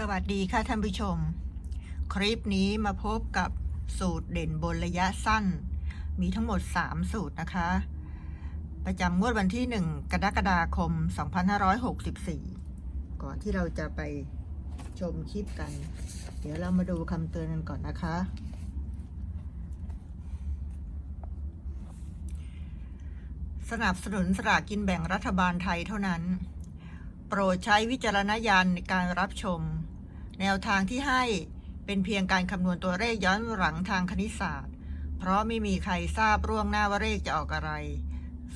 สวัสดีค่ะท่านผู้ชม คลิปนี้มาพบกับสูตรเด่นบนระยะสั้น มีทั้งหมด 3 สูตรนะคะ ประจำงวดวันที่ 1 กรกฎาคม 2564 ก่อนที่เราจะไปชมคลิปกัน เดี๋ยวเรามาดูคำเตือนกันก่อนนะคะ สนับสนุนสลากกินแบ่งรัฐบาลไทยเท่านั้นโปรดใช้วิจารณญาณในการรับชม แนวทางที่ให้เป็นเพียงการคำนวณตัวเลขย้อนหลังทางคณิตศาสตร์ เพราะไม่มีใครทราบร่วงหน้าว่าเลขจะออกอะไร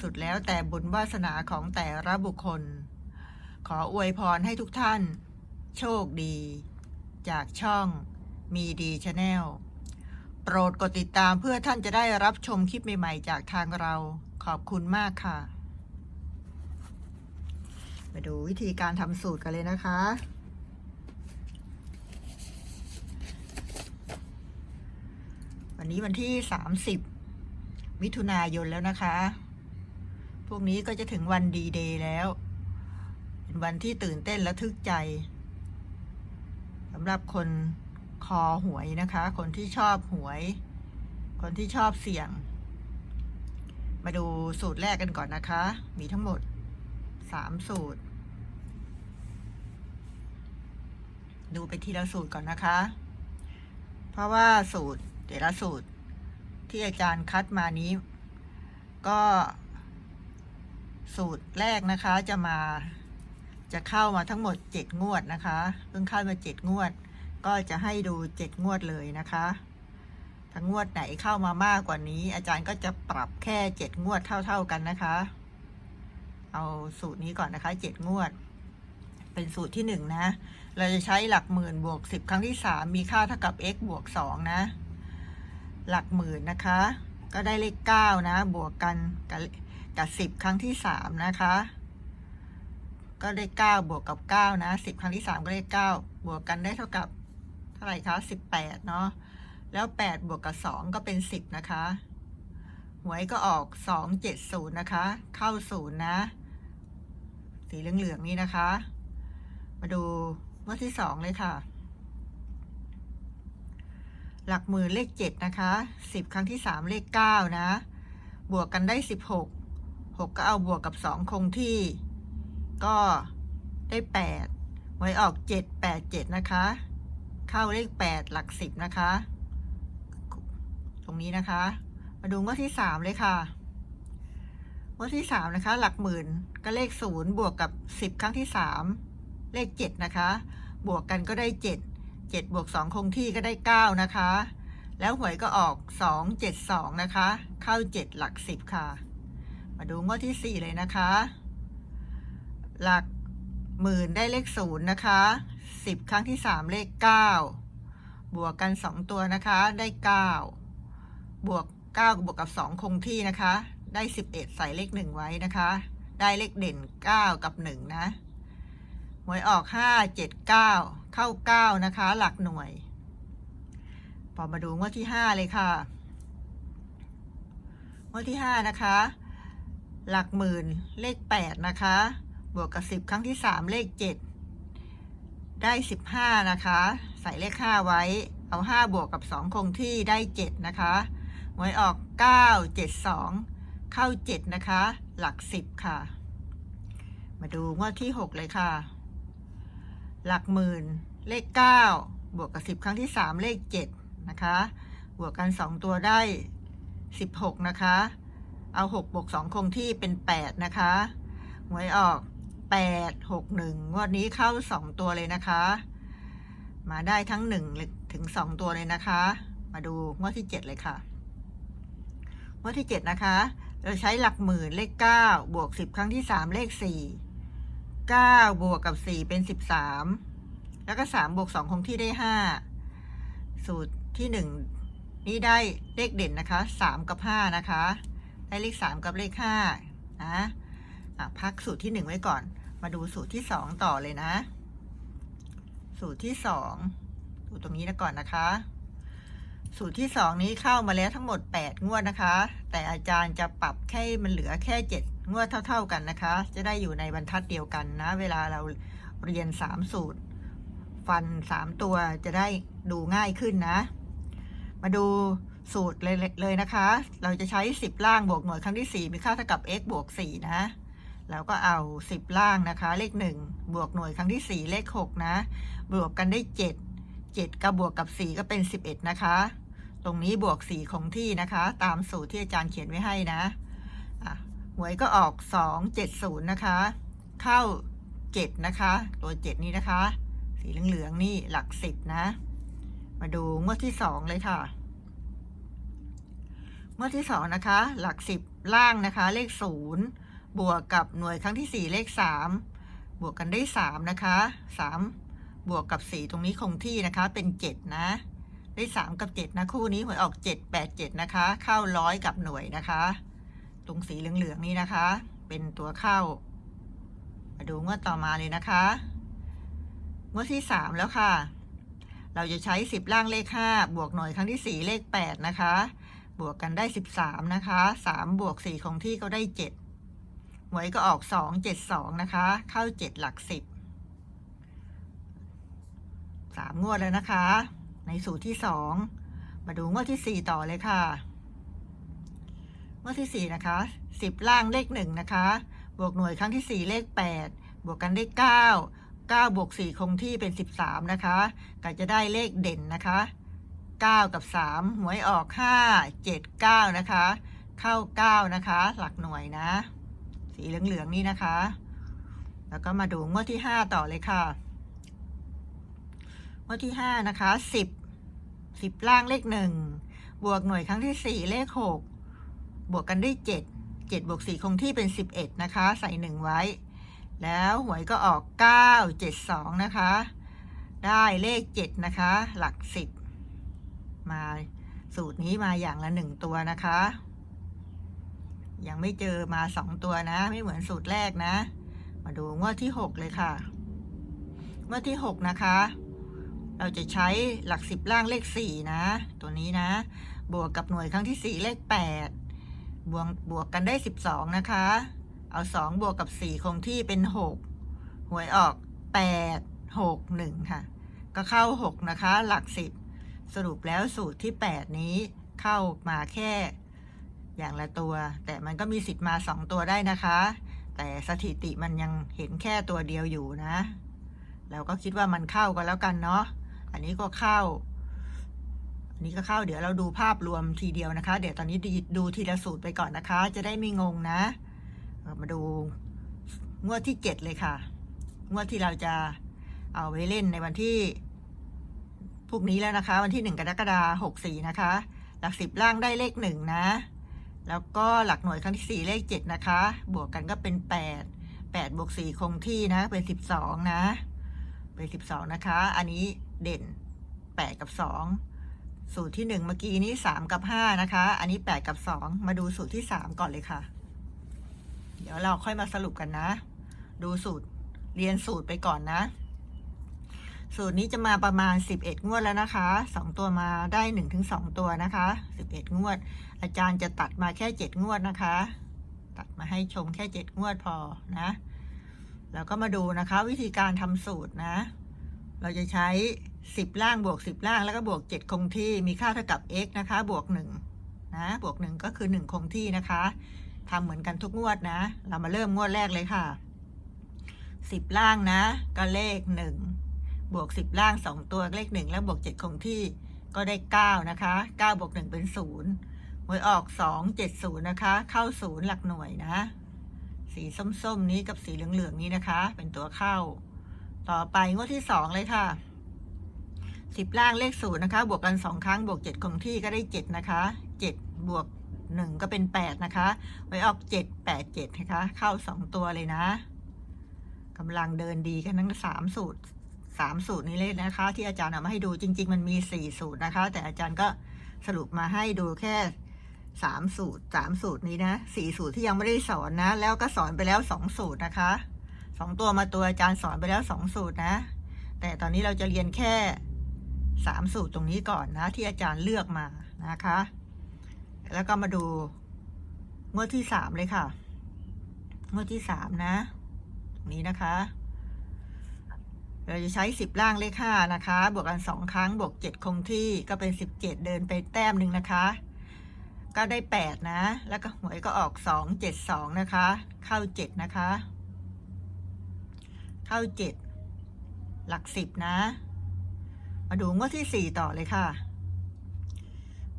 สุดแล้วแต่บุญวาสนาของแต่ละบุคคล ขออวยพรให้ทุกท่าน โชคดี จากช่องมีดีชาแนลโปรดกดติดตามเพื่อท่านจะได้รับชมคลิปใหม่ ๆ จากทางเรา ขอบคุณมากค่ะ มาดูวิธีการทำสูตรกันเลยนะคะ วันนี้วันที่ 30 มิถุนายนแล้วนะคะ พวกนี้ก็จะถึงวันดีเดย์แล้ว เป็นวันที่ตื่นเต้นและทึกใจสำหรับคนคอหวยนะคะ คนที่ชอบหวย คนที่ชอบเสี่ยง มาดูสูตรแรกกันก่อนนะคะ มีทั้งหมดสามสูตร ดูไปทีละสูตรก่อนนะคะ เพราะว่าสูตร แต่ละสูตรที่อาจารย์คัดมานี้ ก็สูตรแรกนะคะจะมาจะเข้ามาทั้งหมดเจ็ดงวดนะคะ เพิ่งเข้ามาเจ็ดงวด ก็จะให้ดูเจ็ดงวดเลยนะคะถ้างวดไหนเข้ามามากกว่านี้ อาจารย์ก็จะปรับแค่เจ็ดงวดเท่า ๆกันนะคะ เอาสูตรนี้ก่อนนะคะเจ็ดงวด เป็นสูตรที่หนึ่งนะ เราจะใช้หลักหมื่นบวกสิบครั้งที่สามมีค่าเท่ากับ x บวกสองนะ หลักหมื่นนะคะ ก็ได้เลขเก้านะ บวกกันกับกับสิบครั้งที่สามนะคะ ก็ได้เก้าบวกกับเก้านะสิบครั้งที่สามก็ได้เก้าบวกกันได้เท่ากับเท่าไหร่คะสิบแปดเนาะแล้วแปดบวกกับสองก็เป็นสิบนะคะหวยก็ออกสองเจ็ดศูนย์นะคะ เข้าศูนย์นะ สีเหลืองๆนี่นะคะ มาดูงวดที่สองเลยค่ะ หลักหมื่นเลขเจ็ดนะคะสิบครั้งที่สามเลขเก้านะ บวกกันได้สิบหกหกก็เอาบวกกับสองคงที่ ก็ได้แปดไว้ออกเจ็ดแปดเจ็ดนะคะ เข้าเลขแปดหลักสิบนะคะ ตรงนี้นะคะ มาดูงวดที่สามเลยค่ะงวดที่สามนะคะ หลักหมื่นก็เลขศูนย์บวกกับสิบครั้งที่สามเลขเจ็ดนะคะ บวกกันก็ได้เจ็ดเจ็ดบวกสองคงที่ก็ได้เก้านะคะ แล้วหวยก็ออกสองเจ็ดสองนะคะ เข้าเจ็ดหลักสิบค่ะ มาดูงวดที่สี่เลยนะคะ หลักหมื่นได้เลขศูนย์นะคะสิบครั้งที่สามเลขเก้าบวกกันสองตัวนะคะได้เก้าบวกเก้าบวกกับสองคงที่นะคะ ได้สิบเอ็ดใส่เลขหนึ่งไว้นะคะ ได้เลขเด่นเก้ากับหนึ่งนะ หวยออกห้าเจ็ดเก้าเข้าเก้านะคะ หลักหน่วย พอมาดูงวดที่ห้าเลยค่ะ งวดที่ห้านะคะ หลักหมื่นเลขแปดนะคะ บวกกับสิบครั้งที่สามเลขเจ็ดได้สิบห้านะคะ ใส่เลขห้าไว้ เอาห้าบวกกับสองคงที่ได้เจ็ดนะคะหวยออกเก้าเจ็ดสองเข้าเจ็ดนะคะ หลักสิบค่ะมาดูงวดที่หกเลยค่ะ หลักหมื่น เลขเก้าบวกกับสิบครั้งที่สามเลขเจ็ดนะคะ บวกกันสองตัวได้สิบหกนะคะ เอาหกบวกสองคงที่เป็นแปดนะคะหวยออกแปดหกหนึ่งวดนี้เข้าสองตัวเลยนะคะ มาได้ทั้งหนึ่งถึงสองตัวเลยนะคะ มาดูงวดที่เจ็ดเลยค่ะ งวดที่เจ็ดนะคะ เราใช้หลักหมื่นเลขเก้าบวกสิบครั้งที่สามเลขสี่ เก้าบวกกับสี่เป็นสิบสามแล้วก็สามบวกสองคงที่ได้ห้าสูตรที่หนึ่งนี่ได้เลขเด่นนะคะสามกับห้านะคะ ได้เลขสามกับเลขห้านะอะพักสูตรที่หนึ่งไว้ก่อน มาดูสูตรที่สองต่อเลยนะ สูตรที่สองดูตรงนี้นะก่อนนะคะสูตรที่สองนี้เข้ามาแล้วทั้งหมดแปดงวดนะคะ แต่อาจารย์จะปรับแค่มันเหลือแค่เจ็ด งวดเท่า ๆกันนะคะ จะได้อยู่ในบรรทัดเดียวกันนะ เวลาเราเรียนสามสูตร ฟันสามตัวจะได้ดูง่ายขึ้นนะ มาดูสูตรเลยเลยนะคะ เราจะใช้ 10 ล่างบวกหน่วยครั้งที่ 4 มีค่าเท่ากับ x บวก 4 นะ แล้วก็เอา 10 ล่างนะคะ เลข 1 บวกหน่วยครั้งที่ 4 เลข 6 นะ บวกกันได้ 7 7 กับบวกกับ 4 ก็เป็น 11 นะคะ ตรงนี้บวก 4 คงที่นะคะ ตามสูตรที่อาจารย์เขียนไว้ให้นะ วยก็ออก2 7 0นะคะ เข้า7นะคะ ตัว7นี้นะคะ สีเหลืองๆนี่หลัก10นะ มาดูงวดที่2เลยค่ะงวดที่2นะคะ หลัก10ล่างนะคะ เลข0บวกกับหน่วยครั้งที่4เลข3บวกกันได้3นะคะ3บวกกับ4ตรงนี้คงที่นะคะ เป็น7นะได้3กับ7นะคู่นี้หวยออก7 8 7นะคะ เข้าร้อยกับหน่วยนะคะ ตรงสีเหลืองๆนี้นะคะ เป็นตัวเข้า มาดูงวดต่อมาเลยนะคะ งวดที่3แล้วค่ะ เราจะใช้10ล่างเลข5บวกหน่วยครั้งที่4เลข8นะคะ บวกกันได้13นะคะ3บวก4ของที่ก็ได้7หวยก็ออก2 7 2นะคะ เข้า7หลัก10 3งวดแล้วนะคะ ในสูตรที่2มาดูงวดที่4ต่อเลยค่ะ งวดที่ 4 นะคะ10 ล่างเลข 1 นะคะ บวกหน่วยครั้งที่ 4 เลข 8 บวกกันได้ 9 9 บวก 4 คงที่เป็น 13 นะคะก็จะได้เลขเด่นนะคะ 9 กับ 3 หวยออก 5 7 9 นะคะ เข้า 9 นะคะ หลักหน่วยนะ สีเหลือง ๆ นี่นะคะ แล้วก็มาดูงวดที่ 5 ต่อเลยค่ะงวดที่ 5 นะคะ 10 10 ล่างเลข 1 บวกหน่วยครั้งที่ 4 เลข 6 บวกกันได้7 7บวก4คงที่เป็น 11 นะคะ ใส่ 1 ไว้ แล้วหวยก็ออก 9 7 2 นะคะ ได้เลข 7 นะคะ หลัก 10 มาสูตรนี้มาอย่างละ 1 ตัวนะคะ ยังไม่เจอมา 2 ตัวนะ ไม่เหมือนสูตรแรกนะ มาดูงวดที่ 6 เลยค่ะงวดที่ 6 นะคะ เราจะใช้หลัก 10 ล่างเลข 4 นะ ตัวนี้นะ บวกกับหน่วยครั้งที่ 4 เลข 8 บวกบวกกันได้ 12 นะคะ เอา 2 บวกกับ 4 คงที่เป็น 6 หวยออก 8 6 1 ค่ะ ก็เข้า 6 นะคะ หลัก 10 สรุปแล้วสูตรที่ 8 นี้เข้ามาแค่ อย่างละตัว แต่มันก็มีสิทธิ์มา 2 ตัวได้นะคะ แต่สถิติมันยังเห็นแค่ตัวเดียวอยู่นะ เราก็คิดว่ามันเข้ากันแล้วกันเนาะ อันนี้ก็เข้า นนี้ก็เข้าเดี๋ยวเราดูภาพรวมทีเดียวนะคะ เดี๋ยวตอนนี้ดูทีละสูตรไปก่อนนะคะ จะได้ไม่งงนะ มาดูงวดที่เจ็ดเลยค่ะ งวดที่เราจะเอาไว้เล่นในวันที่พรุ่งนี้แล้วนะคะ วันที่หนึ่งกรกฎาหกสี่นะคะ หลักสิบล่างได้เลขหนึ่งนะ แล้วก็หลักหน่วยครั้งที่สี่เลขเจ็ดนะคะ บวกกันก็เป็นแปดแปดบวกสี่คงที่นะ เป็นสิบสองนะ เป็นสิบสองนะคะ อันนี้เด่นแปดกับสอง สูตรที่หนึ่งเมื่อกี้นี้สามกับห้านะคะ อันนี้แปดกับสองมาดูสูตรที่สามก่อนเลยค่ะ เดี๋ยวเราค่อยมาสรุปกันนะ ดูสูตรเรียนสูตรไปก่อนนะ สูตรนี้จะมาประมาณ 11 งวดแล้วนะคะ 2 ตัวมาได้1ถึง2ตัวนะคะ 11 งวด อาจารย์จะตัดมาแค่ 7 งวดนะคะ ตัดมาให้ชมแค่ 7 งวดพอนะ แล้วก็มาดูนะคะ วิธีการทำสูตรนะ เราจะใช้ 10 ล่างบวก 10 ล่างแล้วก็บวก 7 คงที่มีค่าเท่ากับ x นะคะ บวก 1 นะ บวก 1 ก็คือ 1 คงที่นะคะทำเหมือนกันทุกงวดนะ เรามาเริ่มงวดแรกเลยค่ะ 10 ล่างนะ ก็เลข 1 บวก 10 ล่าง 2 ตัวเลข 1 แล้วบวก 7 คงที่ก็ได้ 9 นะคะ 9 บวก 1 เป็น 0หวยออก 2 7 0 นะคะ เข้า 0 หลักหน่วยนะ สีส้มๆนี้กับสีเหลืองๆนี้นะคะ เป็นตัวเข้า ต่อไปงวดที่ 2 เลยค่ะ 10ล่างเลข0นย์นะคะ บวกกัน2ครั้งบวก7คงที่ก็ได้7นะคะ7บวก1ก็เป็น8นะคะ ไว้ออก7 8 7นะคะ เข้า2ตัวเลยนะกำลังเดินดีกันทั้ง3สูตร3สูตรนี้เลยนะคะ ที่อาจารย์เอามาให้ดูจริง ๆ มันมี4สูตรนะคะ แต่อาจารย์ก็สรุปมาให้ดูแค่3สูตร3สูตรนี้นะ4สูตรที่ยังไม่ได้สอนนะ แล้วก็สอนไปแล้ว2สูตรนะคะ2ตัวมาตัวอาจารย์สอนไปแล้ว2สูตรนะ แต่ตอนนี้เราจะเรียนแค่ 3สูตรตรงนี้ก่อนนะ ที่อาจารย์เลือกมานะคะ แล้วก็มาดูงวดที่สามเลยค่ะงวดที่สามนะ ตรงนี้นะคะ เราจะใช้สิบล่างเลขห้านะคะ บวกกันสองครั้ง บวกเจ็ดคงที่ก็เป็นสิบเจ็ดเดินไปแต้มหนึ่งนะคะ ก็ได้แปดนะ แล้วก็หวยก็ออกสองเจ็ดสองนะคะ เข้าเจ็ดนะคะ เข้าเจ็ดหลักสิบนะ มาดูงวดที่สี่ต่อเลยค่ะ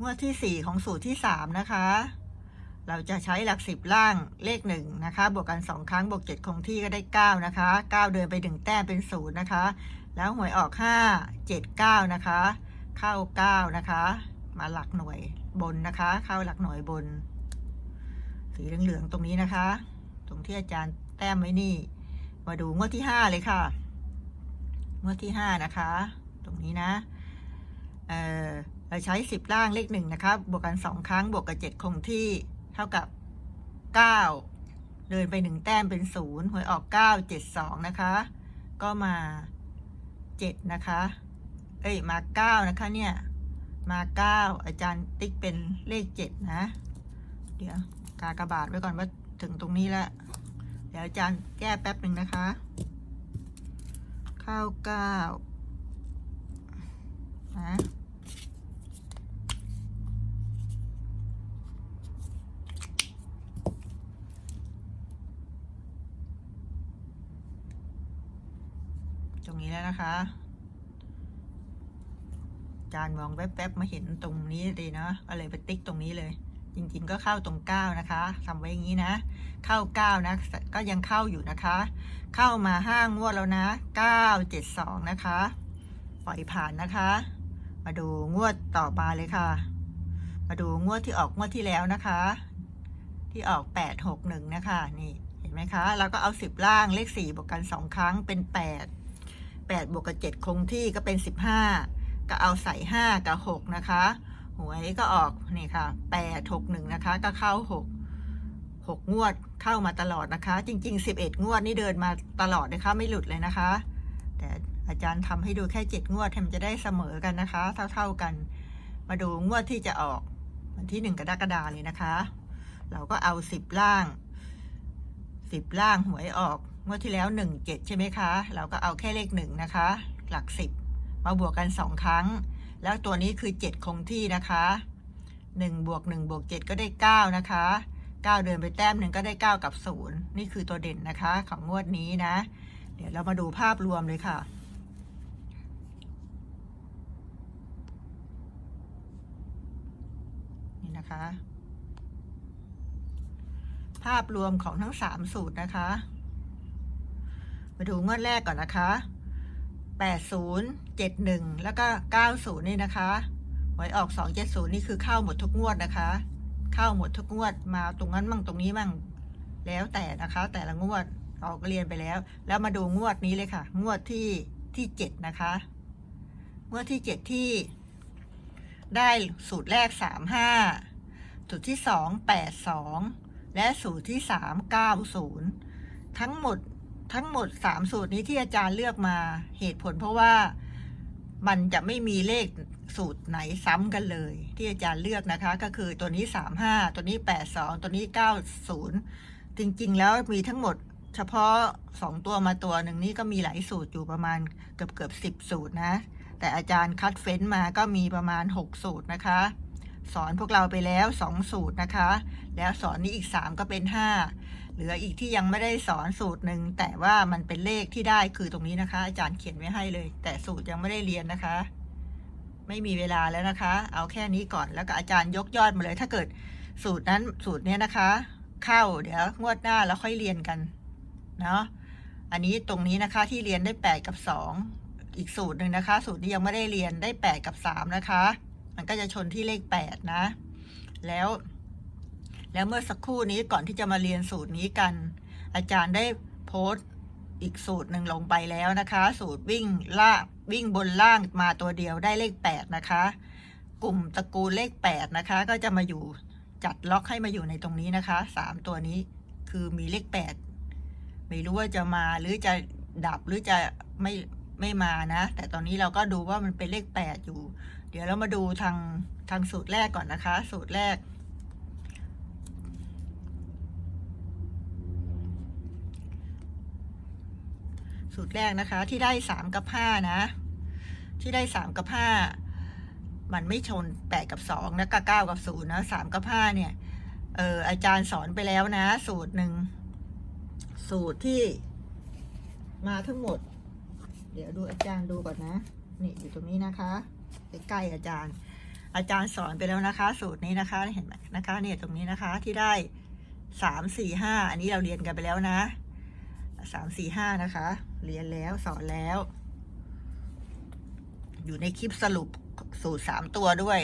งวดที่สี่ของสูตรที่สามนะคะ เราจะใช้หลักสิบล่างเลขหนึ่งนะคะ บวกกันสองครั้งบวกเจ็ดคงที่ก็ได้เก้านะคะเก้าเดินไปถึงแต้มเป็นศูนย์นะคะ แล้วหวยออกห้าเจ็ดเก้านะคะ เข้าเก้านะคะ มาหลักหน่วยบนนะคะ เข้าหลักหน่วยบน สีเหลืองๆตรงนี้นะคะ ตรงที่อาจารย์แต้มไว้นี่ มาดูงวดที่ห้าเลยค่ะ งวดที่ห้านะคะ ตรงนี้นะเออเราใช้สิบล่างเลขหนึ่งนะคะบวกกันสองครั้ง บวกกับเจ็ดคงที่ เท่ากับเก้าเดินไปหนึ่งแต้มเป็นศูนย์หวยออกเก้าเจ็ดสองนะคะ ก็มาเจ็ดนะคะ เอ้ย มาเก้านะคะเนี่ย มาเก้าอาจารย์ติ๊กเป็นเลขเจ็ดนะ เดี๋ยว กากระบาดไว้ก่อนว่าถึงตรงนี้แล้ว เดี๋ยวอาจารย์แก้แป๊บหนึ่งนะคะ เข้าเก้า นะตรงนี้แล้วนะคะ จานมองแป๊บๆมาเห็นตรงนี้เลยเนาะก็เลยไปติ๊กตรงนี้เลย จริงๆก็เข้าตรงเก้านะคะทำไว้อย่างนี้นะ เข้าเก้านะ ก็ยังเข้าอยู่นะคะ เข้ามาห้างวดแล้วนะเก้าเจ็ดสองนะคะ ปล่อยผ่านนะคะ มาดูงวดต่อมาเลยค่ะ มาดูงวดที่ออกงวดที่แล้วนะคะ ที่ออกแปดหกหนึ่งนะคะนี่เห็นไหมคะแล้วก็เอาสิบล่างเลขสี่บวกกันสองครั้งเป็นแปดแปดบวกกับเจ็ดคงที่ก็เป็นสิบห้าก็เอาใส่ห้ากับหกนะคะหวยก็ออกนี่ค่ะแปดหกหนึ่งนะคะก็เข้าหกหกงวดเข้ามาตลอดนะคะ จริงๆสิบเอ็ดงวดนี่เดินมาตลอดนะคะไม่หลุดเลยนะคะ อาจารย์ทำให้ดูแค่เจ็ดงวดให้มันจะได้เสมอกันนะคะ เท่าๆกัน มาดูงวดที่จะออกวันที่หนึ่งกรกฎาเลยนะคะ เราก็เอาสิบล่างสิบล่างหวยออกงวดที่แล้วหนึ่งเจ็ดใช่ไหมคะ เราก็เอาแค่เลขหนึ่งนะคะ หลักสิบมาบวกกันสองครั้ง แล้วตัวนี้คือเจ็ดคงที่นะคะหนึ่งบวกหนึ่งบวกเจ็ดก็ได้เก้านะคะเก้าเดินไปแต้มหนึ่งก็ได้เก้ากับศูนย์นี่คือตัวเด่นนะคะ ของงวดนี้นะ เดี๋ยวเรามาดูภาพรวมเลยค่ะ นะคะ ภาพรวมของทั้งสามสูตรนะคะ มาดูงวดแรกก่อนนะคะ80 71แล้วก็90นี่นะคะหวยออก270นี่คือเข้าหมดทุกงวดนะคะ เข้าหมดทุกงวดมาตรงนั้นมั่งตรงนี้มั่งแล้วแต่นะคะ แต่ละงวดเราก็เรียนไปแล้ว แล้วมาดูงวดนี้เลยค่ะ งวดที่ที่7นะคะงวดที่7ที่ได้สูตรแรก35 สูตรที่ 2 82 และสูตรที่ 3 90 ทั้งหมดทั้งหมด 3 สูตรนี้ที่อาจารย์เลือกมาเหตุผลเพราะว่ามันจะไม่มีเลขสูตรไหนซ้ำกันเลย ที่อาจารย์เลือกนะคะ ก็คือตัวนี้ 35 ตัวนี้ 82 ตัวนี้ 90 จริงๆ แล้วมีทั้งหมดเฉพาะ 2 ตัวมาตัวหนึ่งนี่ก็มีหลายสูตรอยู่ประมาณเกือบเกือบสิบ10 สูตรนะ แต่อาจารย์คัดเฟ้นมาก็มีประมาณ 6 สูตรนะคะ สอนพวกเราไปแล้ว 2 สูตรนะคะ แล้วสอนนี้อีก 3 ก็เป็น 5 เหลืออีกที่ยังไม่ได้สอนสูตรหนึ่งแต่ว่ามันเป็นเลขที่ได้คือตรงนี้นะคะ อาจารย์เขียนไว้ให้เลย แต่สูตรยังไม่ได้เรียนนะคะ ไม่มีเวลาแล้วนะคะ เอาแค่นี้ก่อนแล้วก็อาจารย์ยกยอดมาเลย ถ้าเกิดสูตรนั้นสูตรเนี้ยนะคะ เข้าเดี๋ยวงวดหน้าแล้วค่อยเรียนกันเนาะอันนี้ตรงนี้นะคะที่เรียนได้แปดกับสองอีกสูตรหนึ่งนะคะ สูตรนี้ยังไม่ได้เรียนได้แปดกับสามนะคะ มันก็จะชนที่เลขแปดนะ แล้ว แล้วเมื่อสักครู่นี้ก่อนที่จะมาเรียนสูตรนี้กัน อาจารย์ได้โพสต์อีกสูตรหนึ่งลงไปแล้วนะคะ สูตรวิ่งล่างวิ่งบนล่างมาตัวเดียวได้เลขแปดนะคะ กลุ่มตระกูลเลขแปดนะคะ ก็จะมาอยู่จัดล็อกให้มาอยู่ในตรงนี้นะคะสามตัวนี้คือมีเลขแปดไม่รู้ว่าจะมาหรือจะดับหรือจะไม่ไม่มานะ แต่ตอนนี้เราก็ดูว่ามันเป็นเลขแปดอยู่ เดี๋ยวเรามาดูทางทางสูตรแรกก่อนนะคะ สูตรแรก สูตรแรกนะคะ ที่ได้สามกับห้านะ ที่ได้สามกับห้ามันไม่ชนแปดกับสองนะกับเก้ากับศูนย์นะสามกับห้าเนี่ยเอออาจารย์สอนไปแล้วนะ สูตรหนึ่งสูตรที่มาทั้งหมด เดี๋ยวดูอาจารย์ดูก่อนนะ นี่อยู่ตรงนี้นะคะ ใกล้ๆอาจารย์ อาจารย์สอนไปแล้วนะคะ สูตรนี้นะคะเห็นไหมนะคะเนี่ยตรงนี้นะคะที่ได้สามสี่ห้าอันนี้เราเรียนกันไปแล้วนะสามสี่ห้านะคะ เรียนแล้วสอนแล้ว อยู่ในคลิปสรุปสูตรสามตัวด้วย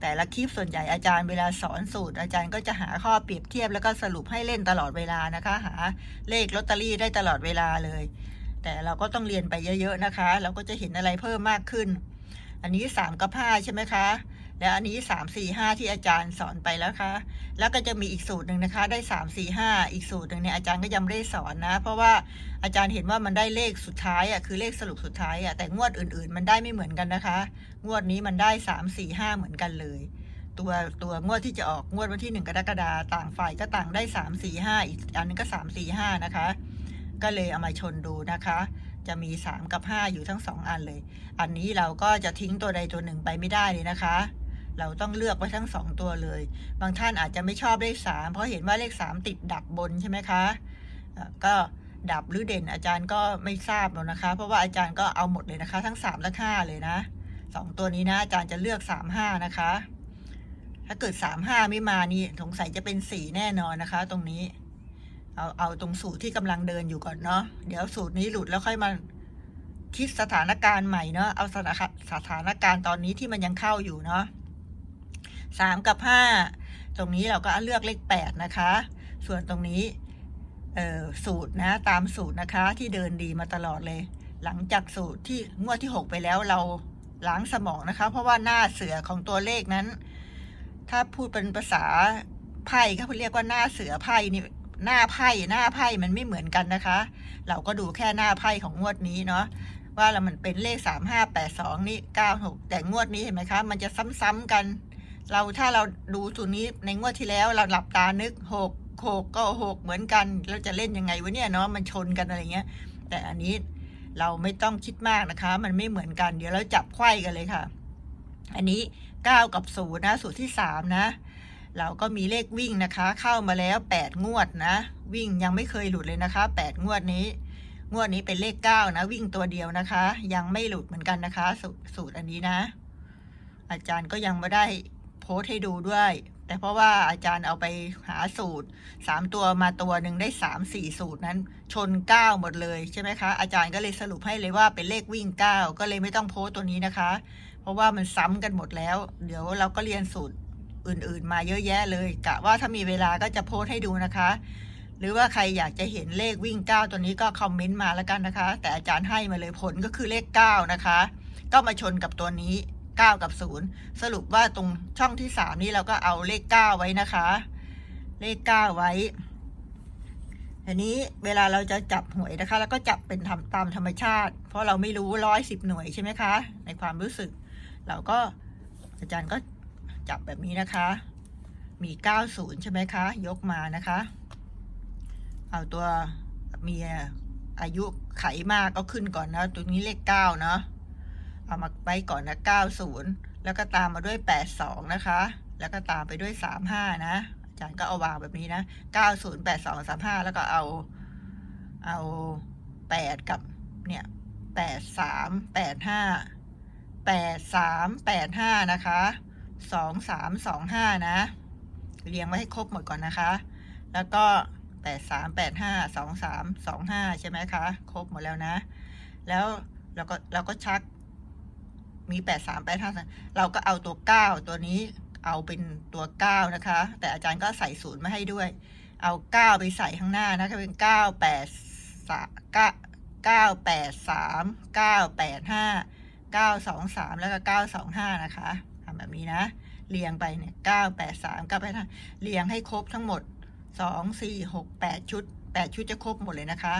แต่ละคลิปส่วนใหญ่อาจารย์เวลาสอนสูตร อาจารย์ก็จะหาข้อเปรียบเทียบแล้วก็สรุปให้เล่นตลอดเวลานะคะ หาเลขลอตเตอรี่ได้ตลอดเวลาเลย แต่เราก็ต้องเรียนไปเยอะ ๆนะคะ เราก็จะเห็นอะไรเพิ่มมากขึ้น อันนี้สามกับห้าใช่ไหมคะ แล้วอันนี้สามสี่ห้าที่อาจารย์สอนไปแล้วคะแล้วก็จะมีอีกสูตรหนึ่งนะคะ ได้สามสี่ห้าอีกสูตรหนึ่งเนี่ยอาจารย์ก็ยังไม่ได้สอนนะ เพราะว่าอาจารย์เห็นว่ามันได้เลขสุดท้ายอะคือเลขสรุปสุดท้ายอะแต่งวดอื่นๆ มันได้ไม่เหมือนกันนะคะ งวดนี้มันได้สามสี่ห้าเหมือนกันเลย ตัวตัวงวดที่จะออกงวดวันที่หนึ่งกรกฎาต่างฝ่ายก็ต่างได้สามสี่ห้าอีกอันนึงก็สามสี่ห้านะคะ ก็เลยเอามาชนดูนะคะ จะมีสามกับห้าอยู่ทั้งสองอันเลย อันนี้เราก็จะทิ้งตัวใดตัวหนึ่งไปไม่ได้เลยนะคะ เราต้องเลือกไว้ทั้งสองตัวเลย บางท่านอาจจะไม่ชอบเลขสามเพราะเห็นว่าเลขสามติดดับบนใช่ไหมคะ ก็ดับหรือเด่นอาจารย์ก็ไม่ทราบหรอกนะคะ เพราะว่าอาจารย์ก็เอาหมดเลยนะคะ ทั้งสามและห้าเลยนะสองตัวนี้นะอาจารย์จะเลือกสามห้านะคะ ถ้าเกิดสามห้าไม่มานี่สงสัยจะเป็นสี่แน่นอนนะคะ ตรงนี้ เอาเอาตรงสูตรที่กำลังเดินอยู่ก่อนเนาะเดี๋ยวสูตรนี้หลุดแล้วค่อยมาคิดสถานการณ์ใหม่เนาะเอาสถานสถานการณ์ตอนนี้ที่มันยังเข้าอยู่เนาะสามกับห้าตรงนี้เราก็เลือกเลขแปดนะคะ ส่วนตรงนี้เออสูตรนะตามสูตรนะคะที่เดินดีมาตลอดเลย หลังจากสูตรที่งวดที่หกไปแล้วเราล้างสมองนะคะ เพราะว่าหน้าเสือของตัวเลขนั้น ถ้าพูดเป็นภาษาไพ่เขาเรียกว่าหน้าเสือไพ่นี่ หน้าไพ่หน้าไพ่มันไม่เหมือนกันนะคะ เราก็ดูแค่หน้าไพ่ของงวดนี้เนาะว่าเรามันเป็นเลขสามห้าแปดสองนี่เก้าหกแต่งวดนี้เห็นไหมคะ มันจะซ้ำๆกัน เราถ้าเราดูตัวนี้ในงวดที่แล้วเราหลับตานึกหกหกก็หกเหมือนกัน เราจะเล่นยังไงวะเนี่ยเนาะมันชนกันอะไรเงี้ย แต่อันนี้เราไม่ต้องคิดมากนะคะ มันไม่เหมือนกัน เดี๋ยวเราจับไขว้กันเลยค่ะ อันนี้เก้ากับศูนย์นะ สูตรที่สามนะ เราก็มีเลขวิ่งนะคะ เข้ามาแล้วแปดงวดนะ วิ่งยังไม่เคยหลุดเลยนะคะแปดงวดนี้ งวดนี้เป็นเลขเก้านะ วิ่งตัวเดียวนะคะ ยังไม่หลุดเหมือนกันนะคะสสูตรอันนี้นะ อาจารย์ก็ยังไม่ได้โพสให้ดูด้วย แต่เพราะว่าอาจารย์เอาไปหาสูตรสามตัวมาตัวหนึ่งได้สามสี่สูตรนั้น ชนเก้าหมดเลยใช่ไหมคะอาจารย์ก็เลยสรุปให้เลยว่าเป็นเลขวิ่งเก้าก็เลยไม่ต้องโพสต,ตัวนี้นะคะ เพราะว่ามันซ้ำกันหมดแล้ว เดี๋ยวเราก็เรียนสูตร อื่นๆ มาเยอะแยะเลยกะว่าถ้ามีเวลาก็จะโพสต์ให้ดูนะคะ หรือว่าใครอยากจะเห็นเลขวิ่งเก้าตัวนี้ก็คอมเมนต์มาแล้วกันนะคะ แต่อาจารย์ให้มาเลยผลก็คือเลขเก้านะคะ ก็มาชนกับตัวนี้เก้ากับศูนย์สรุปว่าตรงช่องที่สามนี้เราก็เอาเลขเก้าไว้นะคะ เลขเก้าไว้อันนี้เวลาเราจะจับหวยนะคะ แล้วก็จับเป็นทำตามธรรมชาติ เพราะเราไม่รู้ร้อยสิบหน่วยใช่ไหมคะ ในความรู้สึก เราก็อาจารย์ก็ จับแบบนี้นะคะ มีเก้าศูนย์ใช่ไหมคะ ยกมานะคะ เอาตัวมีอายุไขมากก็ขึ้นก่อนนะตัวนี้เลขเก้าเนาะเอามาไว้ก่อนนะเก้าศูนย์แล้วก็ตามมาด้วยแปดสองนะคะ แล้วก็ตามไปด้วยสามห้านะอาจารย์ก็เอาวางแบบนี้นะเก้าศูนย์แปดสองสามห้าแล้วก็เอาเอาแปดกับเนี่ยแปดสามแปดห้าแปดสามแปดห้านะคะ สองสามสองห้านะ เรียงไว้ให้ครบหมดก่อนนะคะ แล้วก็แปดสามแปดห้าสองสามสองห้าใช่ไหมคะ ครบหมดแล้วนะ แล้วเราก็เราก็ชักมีแปดสามแปดห้าเราก็เอาตัวเก้าตัวนี้เอาเป็นตัวเก้านะคะ แต่อาจารย์ก็ใส่ศูนย์มาให้ด้วย เอาเก้าไปใส่ข้างหน้านะคะเป็นเก้าแปดสามเก้าเก้าแปดสามเก้าแปดห้าเก้าสองสามแล้วก็เก้าสองห้านะคะ แบบนี้นะ เรียงไปเนี่ยเก้าแปดสามเก้าแปดาเรียงให้ครบทั้งหมดสองสี่หกแปดชุดแปดชุดจะครบหมดเลยนะคะ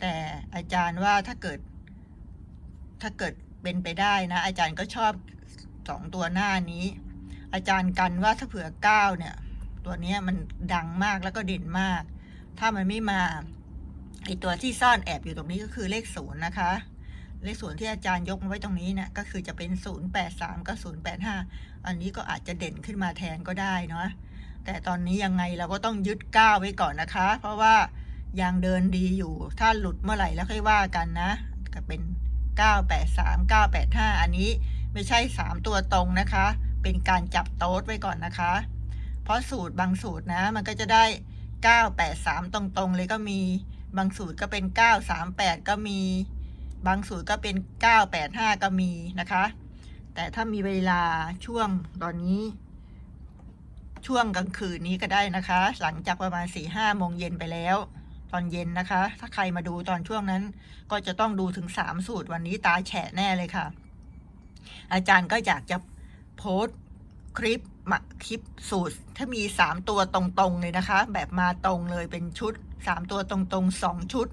แต่อาจารย์ว่าถ้าเกิด ถ้าเกิดเป็นไปได้นะ อาจารย์ก็ชอบสองตัวหน้านี้ อาจารย์กันว่าถ้าเผื่อเก้าเนี่ย ตัวนี้มันดังมากแล้วก็เด่นมาก ถ้ามันไม่มาไอตัวที่ซ่อนแอบอยู่ตรงนี้ก็คือเลขศูนย์นะคะ เลขศูนที่อาจารย์ยกมาไว้ตรงนี้เนะก็คือจะเป็นศูนย์แปดสามกับศูนย์แปดห้าอันนี้ก็อาจจะเด่นขึ้นมาแทนก็ได้เนาะแต่ตอนนี้ยังไงเราก็ต้องยึดก้าวไว้ก่อนนะคะ เพราะว่ายังเดินดีอยู่ ถ้าหลุดเมื่อไหร่แล้วค่อยว่ากันนะ ก็เป็นเก้าแปดสามเก้าแปดห้าอันนี้ไม่ใช่สามตัวตรงนะคะ เป็นการจับโต๊ดไว้ก่อนนะคะ เพราะสูตรบางสูตรนะ มันก็จะได้เก้าแปดสามตรงๆ เลยก็มี บางสูตรก็เป็นเก้าสามแปดก็มี บางสูตรก็เป็นเก้าแปดห้าก็มีนะคะ แต่ถ้ามีเวลาช่วงตอนนี้ ช่วงกลางคืนนี้ก็ได้นะคะ หลังจากประมาณสี่ห้าโมงเย็นไปแล้ว ตอนเย็นนะคะ ถ้าใครมาดูตอนช่วงนั้น ก็จะต้องดูถึงสามสูตรวันนี้ตาแฉะแน่เลยค่ะ อาจารย์ก็อยากจะโพสต์คลิปมาคลิปสูตร ถ้ามีสามตัวตรงๆเลยนะคะ แบบมาตรงเลยเป็นชุดสามตัวตรงๆสองชุด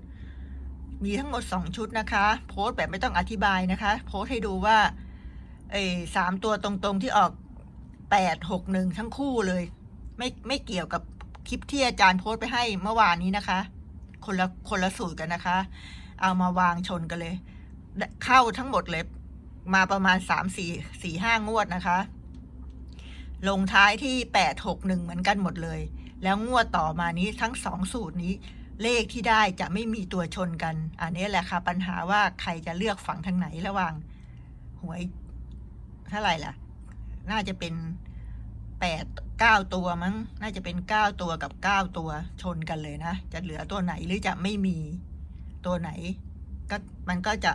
มีทั้งหมดสองชุดนะคะ โพสต์แบบไม่ต้องอธิบายนะคะ โพสต์ให้ดูว่าเออสามตัวตรงๆที่ออกแปดหกหนึ่งทั้งคู่เลย ไม่ไม่เกี่ยวกับคลิปที่อาจารย์โพสต์ไปให้เมื่อวานนี้นะคะ คนละคนละสูตรกันนะคะ เอามาวางชนกันเลย เข้าทั้งหมดเลยมาประมาณสามสี่สี่ห้างวดนะคะ ลงท้ายที่แปดหกหนึ่งเหมือนกันหมดเลย แล้วงวดต่อมานี้ทั้งสองสูตรนี้ เลขที่ได้จะไม่มีตัวชนกัน อันนี้แหละค่ะ ปัญหาว่าใครจะเลือกฝั่งทางไหนระหว่างหวยเท่าไหร่ล่ะ น่าจะเป็นแปดเก้าตัวมั้ง น่าจะเป็นเก้าตัวกับเก้าตัวชนกันเลยนะ จะเหลือตัวไหนหรือจะไม่มีตัวไหน ก็มันก็จะ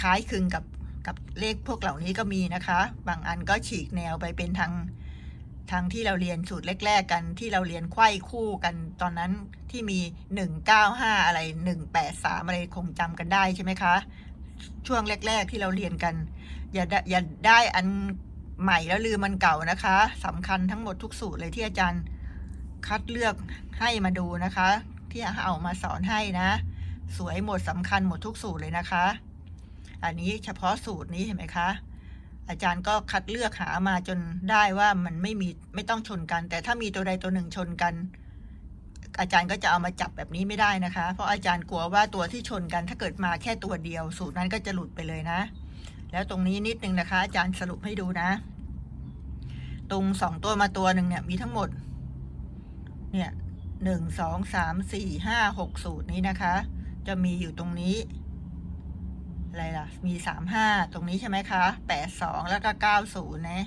คล้ายคลึงกับกับเลขพวกเหล่านี้ก็มีนะคะ บางอันก็ฉีกแนวไปเป็นทาง ทางที่เราเรียนสูตรแรก ๆ กันที่เราเรียนไขว้คู่กันตอนนั้นที่มีหนึ่งเก้าห้าอะไรหนึ่งแปดสามอะไรคงจำกันได้ใช่ไหมคะ ช่วงแรก ๆ ที่เราเรียนกัน อย่าอย่าได้อันใหม่แล้วลืมมันเก่านะคะสำคัญทั้งหมดทุกสูตรเลยที่อาจารย์คัดเลือกให้มาดูนะคะ ที่เอามาสอนให้นะ สวยหมดสำคัญหมดทุกสูตรเลยนะคะ อันนี้เฉพาะสูตรนี้เห็นไหมคะ อาจารย์ก็คัดเลือกหามาจนได้ว่ามันไม่มีไม่ต้องชนกัน แต่ถ้ามีตัวใดตัวหนึ่งชนกัน อาจารย์ก็จะเอามาจับแบบนี้ไม่ได้นะคะ เพราะอาจารย์กลัวว่าตัวที่ชนกันถ้าเกิดมาแค่ตัวเดียว สูตรนั้นก็จะหลุดไปเลยนะ แล้วตรงนี้นิดนึงนะคะ อาจารย์สรุปให้ดูนะ ตรงสองตัวมาตัวหนึ่งเนี่ยมีทั้งหมด เนี่ยหนึ่งสองสามสี่ห้าหกสูตรนี้นะคะ จะมีอยู่ตรงนี้ อะไรล่ะ มีสามห้าตรงนี้ใช่ไหมคะแปดสองแล้วก็เก้าศูนย์นะ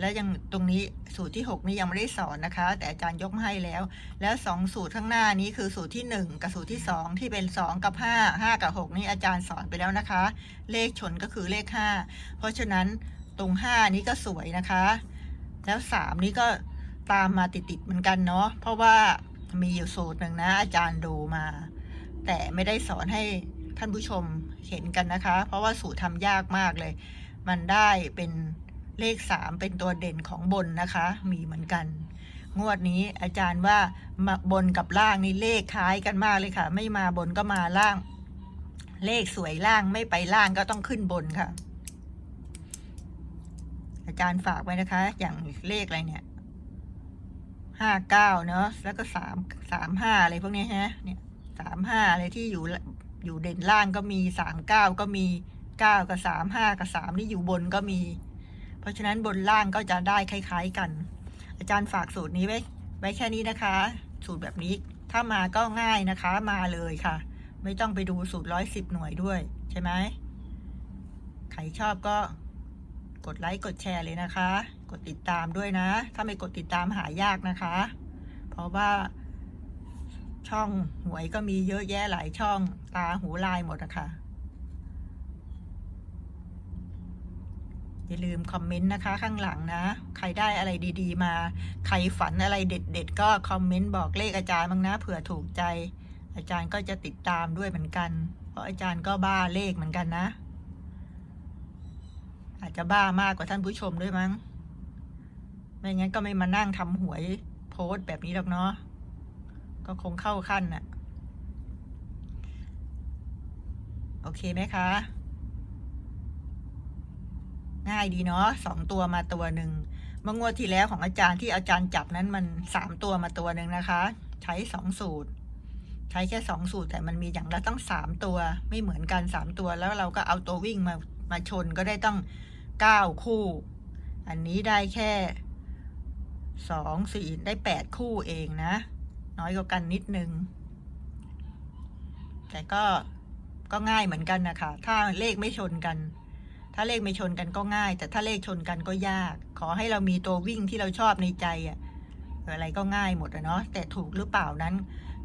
แล้วยังตรงนี้สูตรที่หกนี้ยังไม่ได้สอนนะคะ แต่อาจารย์ยกมาให้แล้ว แล้วสองสูตรข้างหน้านี้คือสูตรที่หนึ่งกับสูตรที่สองที่เป็นสองกับห้าห้ากับหกนี่อาจารย์สอนไปแล้วนะคะ เลขชนก็คือเลขห้าเพราะฉะนั้นตรงห้านี้ก็สวยนะคะ แล้วสามนี้ก็ตามมาติดๆเหมือนกันเนาะเพราะว่ามีอยู่สูตรหนึ่งนะอาจารย์ดูมา แต่ไม่ได้สอนให้ ท่านผู้ชมเห็นกันนะคะ เพราะว่าสูตรทำยากมากเลย มันได้เป็นเลขสามเป็นตัวเด่นของบนนะคะ มีเหมือนกัน งวดนี้อาจารย์ว่ามาบนกับล่างนี่เลขคล้ายกันมากเลยค่ะ ไม่มาบนก็มาล่าง เลขสวยล่างไม่ไปล่างก็ต้องขึ้นบนค่ะ อาจารย์ฝากไว้นะคะ อย่างเลขอะไรเนี่ยห้าเก้าเนาะแล้วก็สามสามห้าอะไรพวกนี้ฮะเนี่ยสามห้าอะไรที่อยู่ อยู่เด่นล่างก็มีสามเก้าก็มีเก้ากับสามห้ากับสามนี่อยู่บนก็มี เพราะฉะนั้นบนล่างก็จะได้คล้าย ๆกัน อาจารย์ฝากสูตรนี้ไว้ไว้แค่นี้นะคะ สูตรแบบนี้ถ้ามาก็ง่ายนะคะมาเลยค่ะ ไม่ต้องไปดูสูตรร้อยสิบหน่วยด้วย ใช่ไหมใครชอบก็กดไลค์กดแชร์เลยนะคะ กดติดตามด้วยนะ ถ้าไม่กดติดตามหายากนะคะ เพราะว่า ช่องหวยก็มีเยอะแยะหลายช่อง ตาหูลายหมดนะคะอย่าลืมคอมเมนต์นะคะข้างหลังนะ ใครได้อะไรดีๆ มา ใครฝันอะไรเด็ด ๆ ก็คอมเมนต์บอกเลขอาจารย์บ้างนะเผื่อถูกใจ อาจารย์ก็จะติดตามด้วยเหมือนกัน เพราะอาจารย์ก็บ้าเลขเหมือนกันนะ อาจจะบ้ามากกว่าท่านผู้ชมด้วยมั้ง ไม่งั้นก็ไม่มานั่งทำหวยโพสต์แบบนี้หรอกเนาะ ก็คงเข้าขั้นน่ะโอเคไหมคะ ง่ายดีเนาะสองตัวมาตัวหนึ่งมื่องวดที่แล้วของอาจารย์ที่อาจารย์จับนั้นมันสามตัวมาตัวหนึ่งนะคะ ใช้สองสูตร ใช้แค่สองสูตรแต่มันมีอย่างละตั้งสามตัวไม่เหมือนกันสามตัวแล้วเราก็เอาตัววิ่งมามาชนก็ได้ตั้งเก้าคู่ อันนี้ได้แค่สองสี่ได้แปดคู่เองนะ น้อยกว่ากันนิดนึง แต่ก็ก็ง่ายเหมือนกันนะคะ ถ้าเลขไม่ชนกัน ถ้าเลขไม่ชนกันก็ง่าย แต่ถ้าเลขชนกันก็ยาก ขอให้เรามีตัววิ่งที่เราชอบในใจอะอะไรก็ง่ายหมดอะเนาะ แต่ถูกหรือเปล่านั้น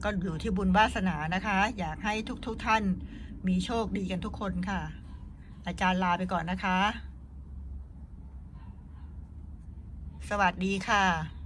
ก็อยู่ที่บุญวาสนานะคะ อยากให้ทุกๆทท่านมีโชคดีกันทุกคนค่ะ อาจารย์ลาไปก่อนนะคะ สวัสดีค่ะ